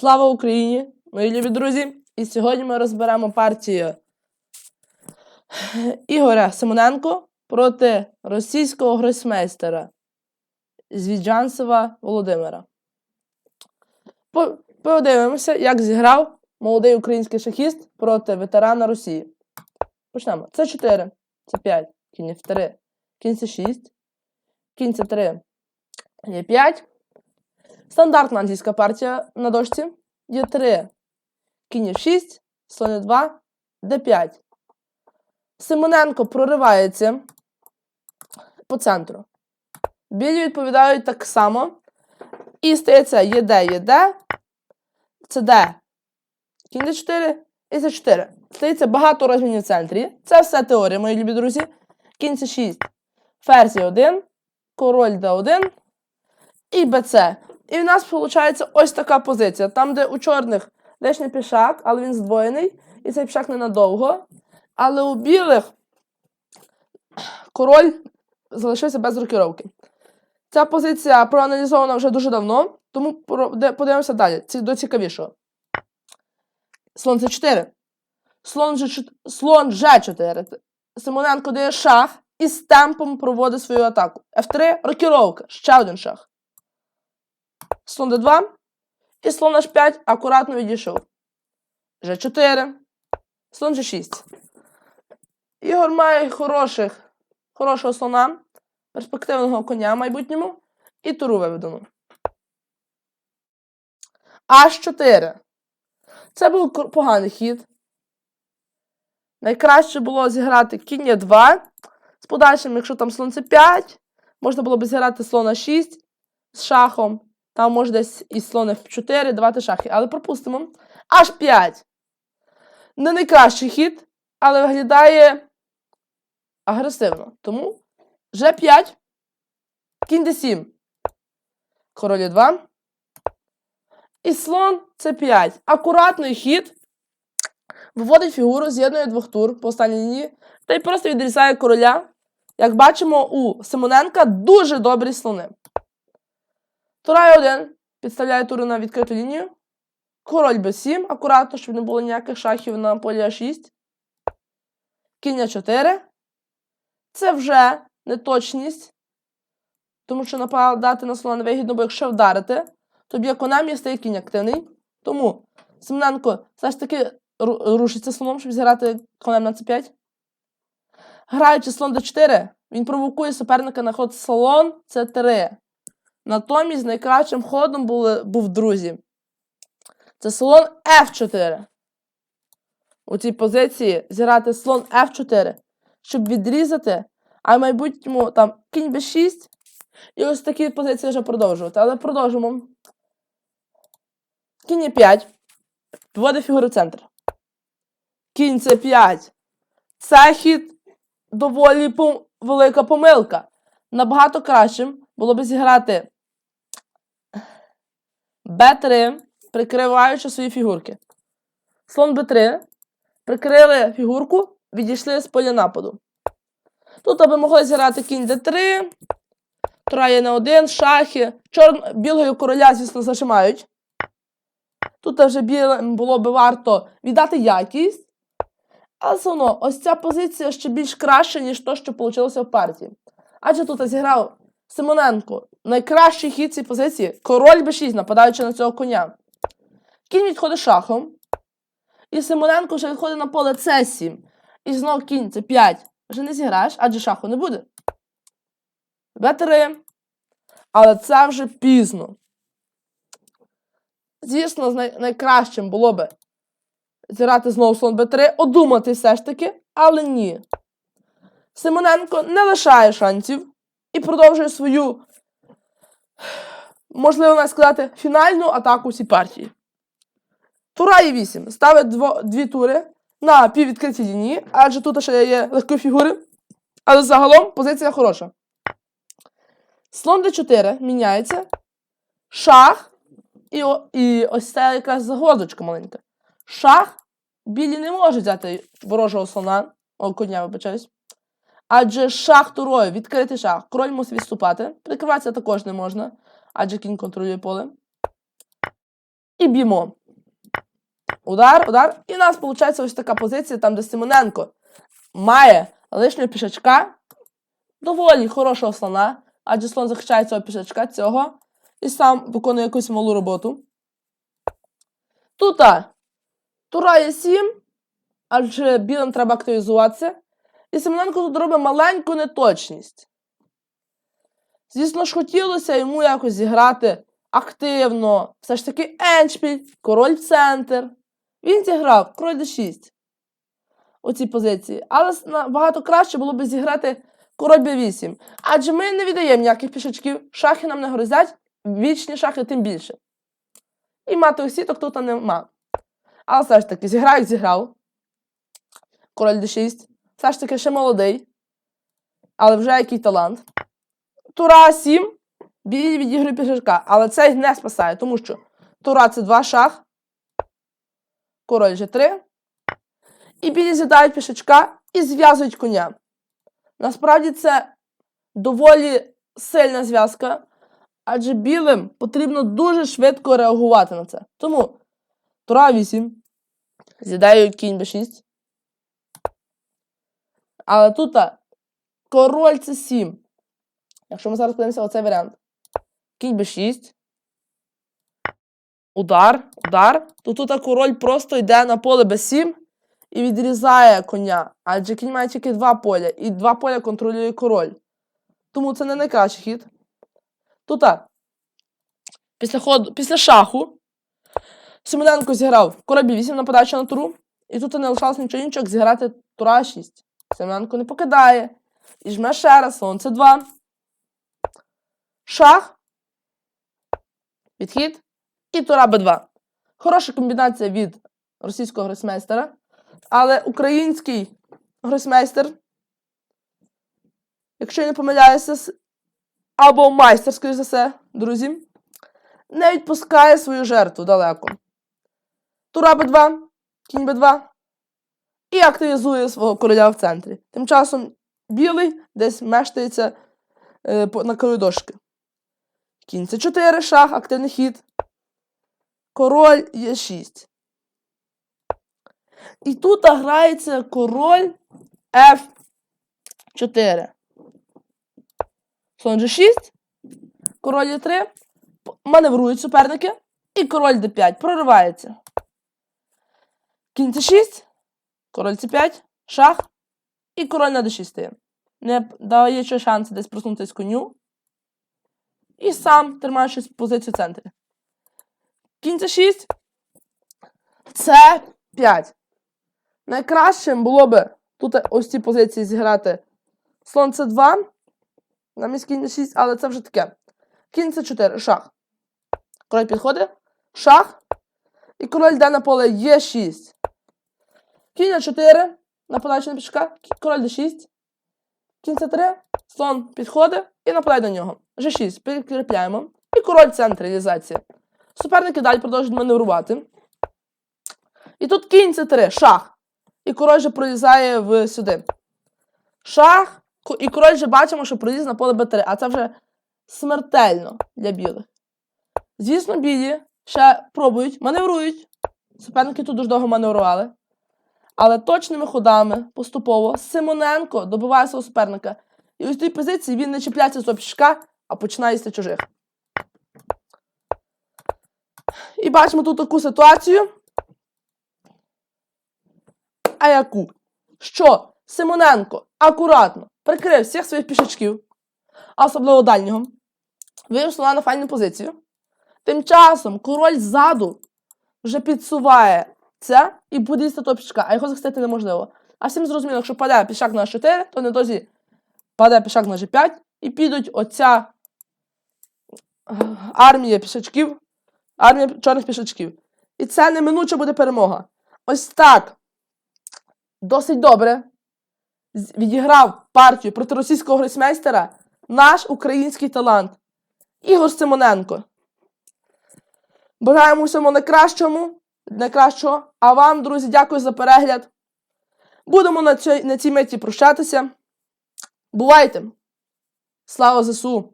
Слава Україні, мої любі друзі! І сьогодні ми розберемо партію Ігоря Симоненко проти російського гросмейстера Звіджанцева Володимира. Подивимося, як зіграв молодий український шахіст проти ветерана Росії. Почнемо. Це 4, це 5, кінь F3, кінь 6, кінь 3, є 5. Стандартна англійська партія на дошці. Є 3, кінь F6, слон 2, d5. Симоненко проривається по центру. Білі відповідають так само. І стається ЄД, ЄД, це Д. Кінь d4 і це 4. Стається багато розмінів в центрі. Це все теорія, мої любі друзі. Кінь це 6. Ферзь 1, король d1 і БЦ. І в нас виходить ось така позиція. Там, де у чорних лишній пішак, але він здвоєний, і цей пішак ненадовго. Але у білих король залишився без рокіровки. Ця позиція проаналізована вже дуже давно, тому подивимося далі. До цікавішого. Слон С4. Слон, Ж, слон Ж4. Симоненко дає шах і з темпом проводить свою атаку. F3 рокіровка. Ще один шах. Слон d2. І слон h5 акуратно відійшов. G4. Слон G6. Ігор має хороших, хорошого слона, перспективного коня в майбутньому і туру виведену. H4. Це був поганий хід. Найкраще було зіграти кінь 2 з подальшим, якщо там слон c5, можна було б зіграти слона 6 з шахом. Там може десь і слон f4, давати шахи. Але пропустимо. Аж 5. Не найкращий хід, але виглядає агресивно. Тому G5, кінь d7. Король 2. І слон c5. Акуратний хід. Виводить фігуру, з'єднує двох тур по останній лінії. Та й просто відрізає короля. Як бачимо, у Симоненка дуже добрі слони. Тура 1 підставляє туру на відкриту лінію. Король b7, акуратно, щоб не було ніяких шахів на полі А6. Кінь 4. Це вже неточність. Тому що нападати на слона невигідно, бо якщо вдарити, то б'є конем і стає кінь активний. Тому Семененко все ж таки рушиться слоном, щоб зіграти конем на c5. Граючи слон d4, він провокує суперника на ход слон c3. Натомість найкращим ходом були, був друзі. Це слон F4. У цій позиції зіграти слон F4, щоб відрізати, а в майбутньому там кінь B6. І ось такі позиції вже продовжувати. Але продовжимо. Кінь Е5. Вводить фігуру в центр. Кінь С5. Це хід доволі пом- велика помилка. Набагато кращим було б зіграти Б3, прикриваючи свої фігурки. Слон Б3. Прикрили фігурку, відійшли з поля нападу. Тут аби могли зіграти кінь Д3. Тура є на один, шахи. Чор... Білого короля, звісно, зажимають. Тут вже білим було би варто віддати якість. Але все одно, ось ця позиція ще більш краща, ніж то, що вийшло в партії. Адже тут зіграв Симоненко. Найкращий хід цієї позиції король b6, нападаючи на цього коня. Кінь відходить шахом. І Симоненко вже відходить на поле c7. І знову кінь це 5. Вже не зіграєш, адже шаху не буде. Б3. Але це вже пізно. Звісно, найкращим було би зіграти знову слон Б3, одумати все ж таки, але ні. Симоненко не лишає шансів і продовжує свою, можливо навіть сказати, фінальну атаку цій партії. Тура е 8 ставить дво, дві тури на піввідкритій лінії, адже тут ще є легкі фігури. Але загалом позиція хороша. Слон d4 міняється. Шах. І, і ось це якраз загвоздочка маленька. Шах. Білі не можуть взяти ворожого слона. О, коня, вибачаюсь. Адже шах турою, відкритий шах. Король мусить відступати. Прикриватися також не можна, адже кінь контролює поле. і б'ємо. Удар, удар. І у нас виходить ось така позиція, там, де Симоненко має лишнього пішачка, доволі хорошого слона, адже слон захищає цього пішачка цього і сам виконує якусь малу роботу. Тут тура є 7, адже білим треба активізуватися. І Семененко тут робить маленьку неточність. Звісно ж, хотілося йому якось зіграти активно. Все ж таки еншпіль, король центр. Він зіграв король d6 у цій позиції. Але набагато краще було б зіграти король b8. Адже ми не віддаємо ніяких пішачків, шахи нам не грозять, вічні шахи тим більше. І матових сіток тут нема. Але все ж таки, зіграв, як зіграв. Король d6. Все ж таки ще молодий. Але вже який талант. Тура 7. Білі відігрує пішачка. Але це не спасає, тому що Тура це два шах. Король G3. І білі з'їдають пішачка і зв'язують коня. Насправді це доволі сильна зв'язка, адже білим потрібно дуже швидко реагувати на це. Тому Тура 8. З'їдаю кінь b6. Але тут король це 7. Якщо ми зараз подивимося оцей варіант. Кінь b6. Удар, удар. То тут король просто йде на поле b7 і відрізає коня. Адже кінь має тільки два поля, і два поля контролює король. Тому це не найкращий хід. Тут після, ходу, після шаху Семененко зіграв король b8 нападаючи на туру. І тут не лишалося нічого іншого, як зіграти тура 6. Семененко не покидає. І жме ще раз, слон це 2. Шах. Відхід. І тура Б2. Хороша комбінація від російського гросмейстера. Але український гросмейстер, якщо я не помиляюся, або майстер, скоріш за все, друзі, не відпускає свою жертву далеко. Тура Б2, кінь Б2 і активізує свого короля в центрі. Тим часом білий десь мешкається е, на краю дошки. Кінь це 4 шах, активний хід. Король є 6. І тут грається король F4. Слон G6. Король Е3. Маневрують суперники. І король D5. Проривається. Кінь C6. Король C5. Шах. І король на D6. Не ще шанси десь проснутися коню. І сам тримаючись позицію в центрі. Кінь C6. Це 5. Найкращим було би тут ось ці позиції зіграти слон С2. Замість кінь 6, але це вже таке. Кінь С4, шах. Король підходить. Шах. І король йде на поле Е6. Кінь А4. Нападаючи на пішка. Король Д6. Кінь С3. Слон підходить і нападає на нього. G6. Підкріпляємо. І король центр реалізації. Суперники далі продовжують маневрувати. І тут кінь С3. Шах. І король же пролізає в сюди. Шах. І король же бачимо, що проліз на поле Б3. А це вже смертельно для білих. Звісно, білі ще пробують, маневрують. Суперники тут дуже довго маневрували. Але точними ходами поступово Симоненко добиває свого суперника. І ось в тій позиції він не чіпляється з пішка, а починає їсти чужих. І бачимо тут таку ситуацію. А яку? Що Симоненко акуратно прикрив всіх своїх пішачків, особливо дальнього, вивів на файну позицію. Тим часом король ззаду вже підсуває це і буде їсти того пішка, а його захистити неможливо. А всім зрозуміло, якщо паде пішак на 4, то недовзі паде пішак на G5 і підуть оця е, армія пішачків, армія чорних пішачків. І це неминуче буде перемога. Ось так досить добре відіграв партію проти російського гросмейстера наш український талант Ігор Симоненко. Бажаємо всьому найкращому, найкращого. А вам, друзі, дякую за перегляд. Будемо на цій, на цій меті прощатися. Бувайте! Слава ЗСУ!